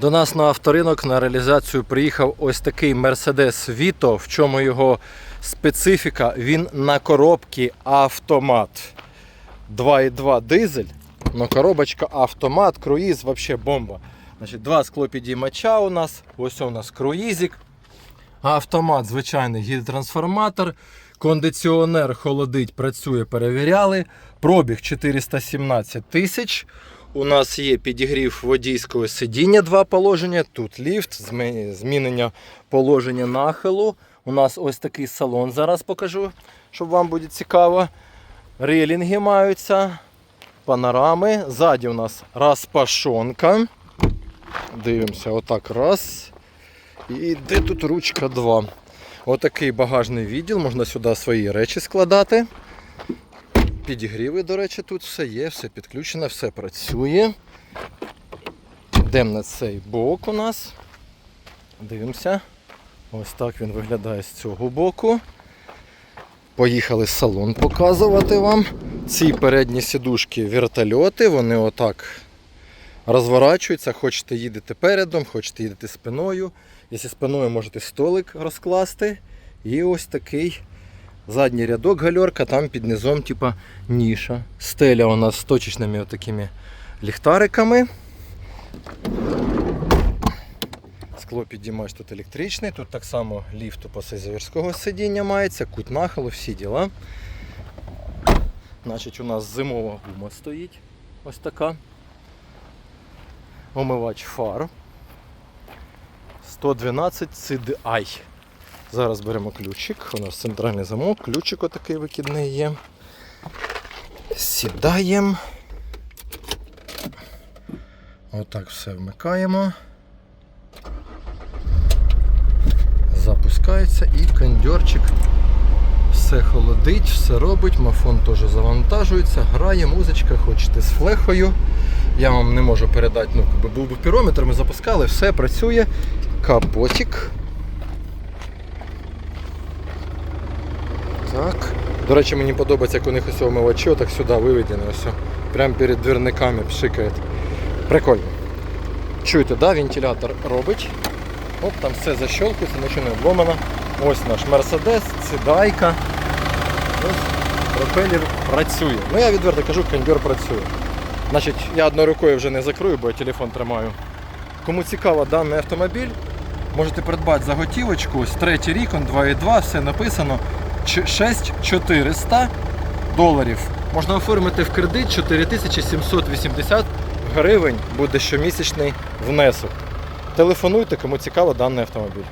До нас на авторинок на реалізацію приїхав ось такий Mercedes Vito. В чому його специфіка? Він на коробці автомат. 2,2 дизель, но коробочка автомат, круїз, вообще бомба. Значить, два склопідіймача у нас, ось у нас круїзик. Автомат, звичайний гідротрансформатор. Кондиціонер холодить, працює, перевіряли. Пробіг 417 тисяч. У нас є підігрів водійського сидіння, два положення. Тут ліфт, змінення положення нахилу. У нас ось такий салон. Зараз покажу, щоб вам буде цікаво. Релінги маються, панорами. Ззаді у нас розпашонка. Дивимося, отак раз. І де тут ручка 2. Отакий багажний відділ, можна сюди свої речі складати. Підігріви, до речі, тут все є, все підключено, все працює. Йдемо на цей бок у нас. Дивимося. Ось так він виглядає з цього боку. Поїхали салон показувати вам. Ці передні сідушки вертольоти, вони отак розворачуються. Хочете їдете передом, хочете їдете спиною. Якщо спиною можете столик розкласти. І ось такий задній рядок гальорка, там під низом типа ніша. Стеля у нас з точечними отакими ліхтариками. Скло підіймач тут електричний, тут так само ліфт у пасажирського сидіння мається, кут нахилу, всі діла. Значить, у нас зимова гума стоїть. Ось така. Омивач фар. 112 CDI. Зараз беремо ключик. У нас центральний замок, ключик отакий викидний є. Сідаємо. Отак все вмикаємо. Запускається і кондьорчик все холодить, все робить, мафон теж завантажується, грає музичка, хочете з флехою. Я вам не можу передати, ну, був би пірометр, ми запускали, все працює. Капотик. Так. До речі, мені подобається, як у них ось омивачі, так сюди виведено. Ось. Прямо перед дверниками пшикає. Прикольно. Чуєте, да, вентилятор робить. Оп, там все защелкується, нічого не обломано. Ось наш Мерседес, цидайка. Ось пропелер працює. Ну я відверто кажу, кондьор працює. Значить, я одною рукою вже не закрию, бо я телефон тримаю. Кому цікаво даний автомобіль, можете придбати за готівочку. Ось третій рік, он 2.2, все написано. Ч- 6400 доларів. Можна оформити в кредит 4780 гривень буде щомісячний внесок. Телефонуйте, кому цікаво даний автомобіль.